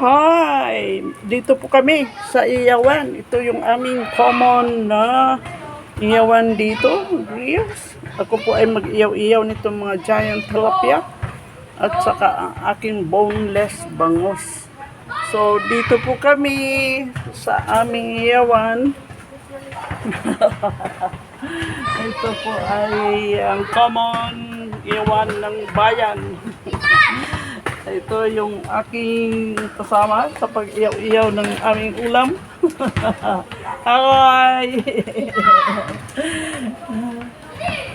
Hi! Dito po kami sa Iyawan. Ito yung aming common na Iyawan dito. Grills. Ako po ay mag-iyaw-iyaw nitong mga giant tilapia at saka ang aking boneless bangos. So, dito po kami sa aming Iyawan. Ito po ay ang common Iyawan ng bayan. Ito yung aking kasama sa pag-iyaw-iyaw ng aming ulam. Hi!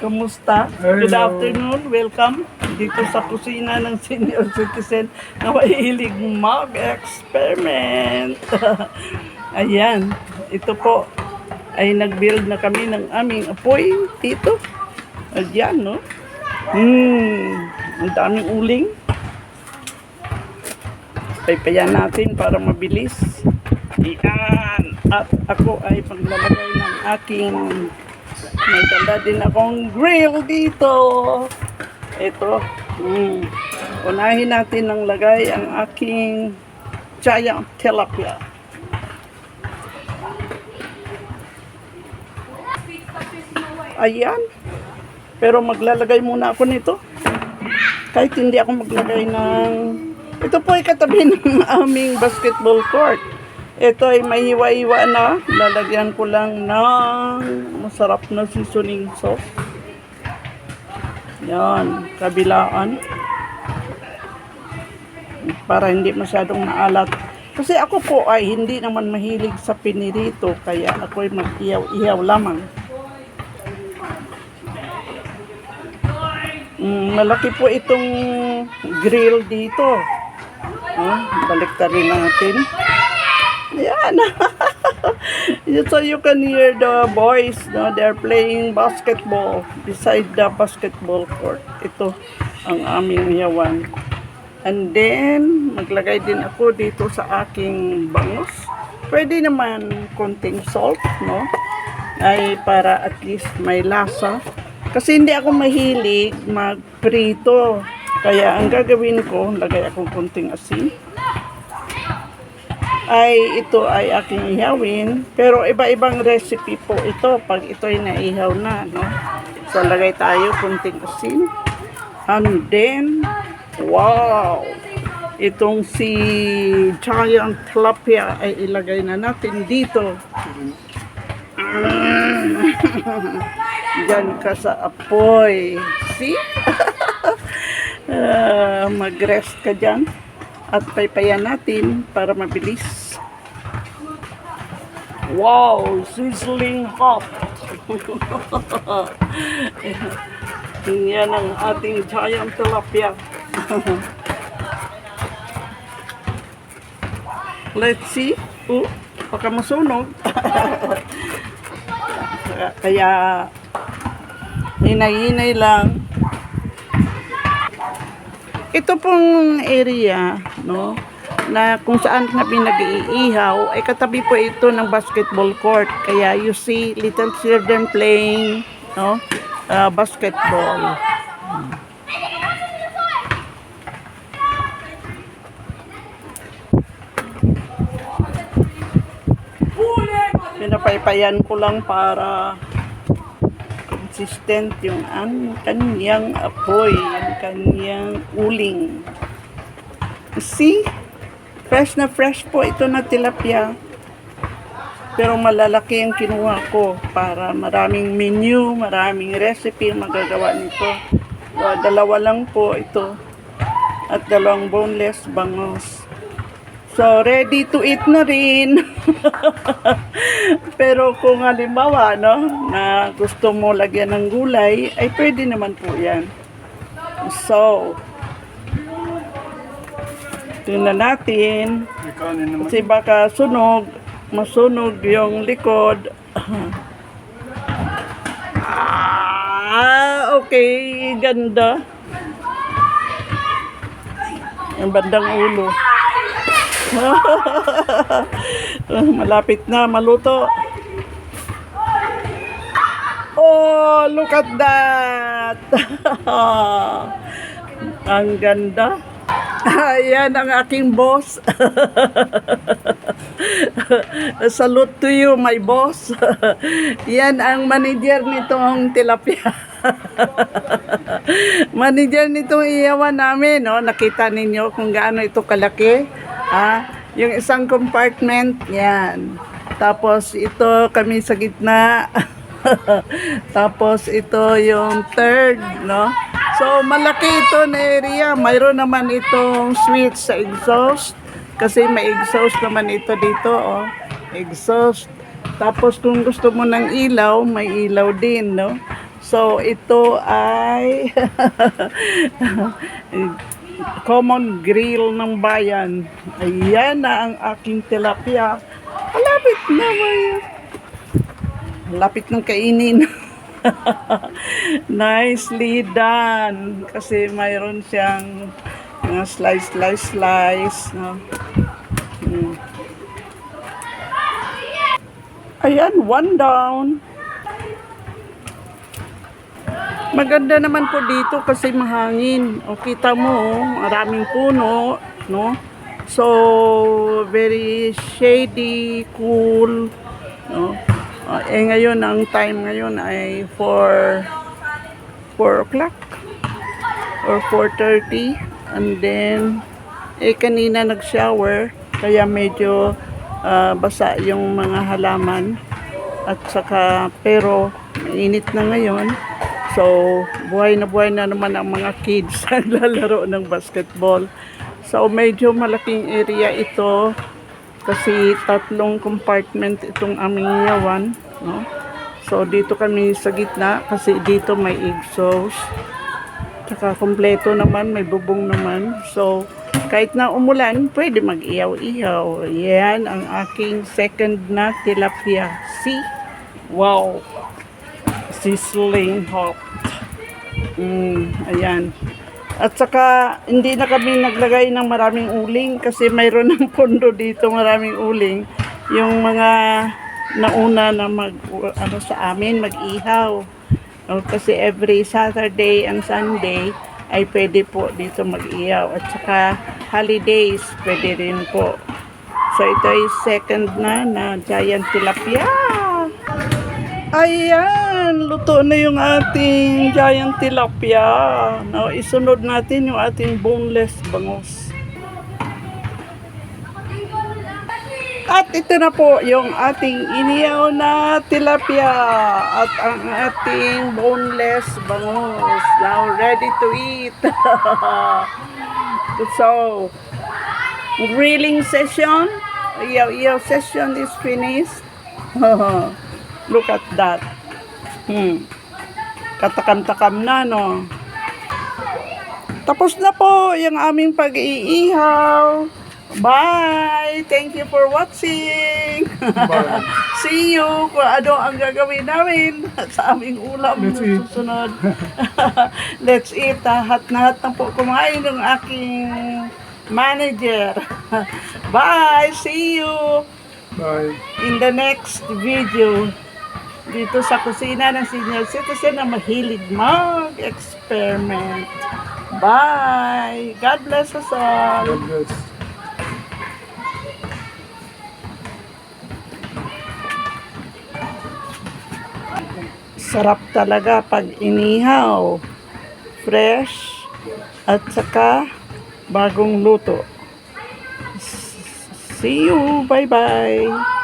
Kumusta? Good afternoon. Welcome dito sa kusina ng senior citizen na mahilig mag-experiment. Ayan. Ito po ay nag-build na kami ng aming apoy dito. Ayan, no? Hmm, ang daming uling. Paypayan natin para mabilis. Yan. At ako ay paglalagay ng aking may tanda din akong grill dito. Ito. Mm. Unahin natin ng lagay ang aking giant tilapia. Ayan. Pero maglalagay muna ako nito. Kahit hindi ako maglagay ng... Ito po ay katabi ng aming basketball court. Ito ay may iwa-iwa na. Lalagyan ko lang ng masarap na seasoning sauce. Yan, kabilaan. Para hindi masyadong maalat. Kasi ako po ay hindi naman mahilig sa pinirito. Kaya ako ay mag-iyaw-iyaw lamang. Mm, malaki po itong grill dito. Oh, balik rin natin. Yan. so you can hear the boys, no? They're playing basketball beside the basketball court. Ito ang aming yawan. And then, maglagay din ako dito sa aking bangus. Pwede naman konting salt, no? Ay para at least may lasa. Kasi hindi ako mahilig magprito. Kaya ang gagawin ko, lagay akong konting asin ay ito ay aking ihawin. Pero iba-ibang recipe po ito pag ito ay naihaw na. No? So, lagay tayo kunting asin. And then, wow! Itong si giant tilapia ay ilagay na natin dito. Mm. Diyan ka sa apoy. See? Ah, mag-rest ka dyan at paypayan natin para mabilis. Wow! Sizzling hot! Yan ang ating giant tilapia. Let's see. Oh, baka masunog. Kaya, inay-inay lang. Ito pong area, no, na kung saan kami nag-iihaw, ay katabi po ito ng basketball court. Kaya you see little children playing, no, uh, basketball. Pinapaypayan ko lang para consistent yung ang kanyang apoy, yung kanyang uling. See? Fresh na fresh po ito na tilapia. Pero malalaki ang kinuha ko para maraming menu, maraming recipe ang magagawa nito. So, dalawa lang po ito. At dalawang boneless bangos. So, ready to eat na rin. Pero kung halimbawa, no, na gusto mo lagyan ng gulay, ay pwede naman po yan. So, tingnan natin. Kasi baka sunog, masunog yung likod. ah, okay, ganda. Yung bandang ulo. Malapit na, maluto. Oh, look at that! Ang ganda. Ayan ang aking boss. Salute to you, my boss. Yan ang manager nitong tilapia. manager nitong iyawan namin, no? Nakita ninyo kung gaano ito kalaki. Ah, yung isang compartment, yan. Tapos ito kami sa gitna. Tapos ito yung third, no? So malaki ito na area. Mayroon naman itong switch sa exhaust. Kasi may exhaust naman ito dito, oh. Exhaust. Tapos kung gusto mo ng ilaw, may ilaw din, no? So ito ay common grill ng bayan. Ayan na ang aking tilapia. Malapit na ba yun? Lapit ng kainin. Nicely done. Kasi mayroon siyang mga slice, slice, slice. No? Hmm. Ayan, one down. Maganda naman po dito kasi mahangin. O kita mo, oh, maraming puno, no? So, very shady, cool, no? Eh ngayon, ang time ngayon ay 4 4 o'clock or 4.30 and then eh kanina nag-shower kaya medyo ah, basa yung mga halaman. At saka pero mainit na ngayon. So buhay na buhay na naman ang mga kids naglalaro ng basketball. So medyo malaking area ito kasi tatlong compartment itong aming yawan no? so dito kami sa gitna kasi dito may exhaust Tsaka kompleto naman, may bubong naman. So, kahit na umulan, pwede mag-iyaw-iyaw. Yan ang aking second na tilapia. See? Wow! Sizzling hot. Mm, ayan. At saka, hindi na kami naglagay ng maraming uling kasi mayroon ng pondo dito maraming uling. Yung mga nauna na mag, ano sa amin, mag-ihaw. Oh, kasi every Saturday and Sunday ay pwede po dito mag-iyaw. At saka holidays, pwede rin po. So ito ay second na na giant tilapia. Ayan, luto na yung ating giant tilapia. Now, isunod natin yung ating boneless bangus. At ito na po yung ating iniyaw na tilapia at ang ating boneless bangus. Now ready to eat. so, grilling session, iyaw-iyaw session is finished. Look at that. Hmm. Katakam-takam na, no? Tapos na po yung aming pag-iihaw. Bye! Thank you for watching! See you kung ano ang gagawin namin sa aming ulam Let's eat. susunod. Let's eat. Lahat na lahat na po kumain ng aking manager. Bye! See you Bye. in the next video dito sa kusina ng senior citizen na mahilig mag-experiment. Bye! God bless us all! God bless. Sarap talaga pag inihaw. Fresh at saka bagong luto. See you. Bye-bye.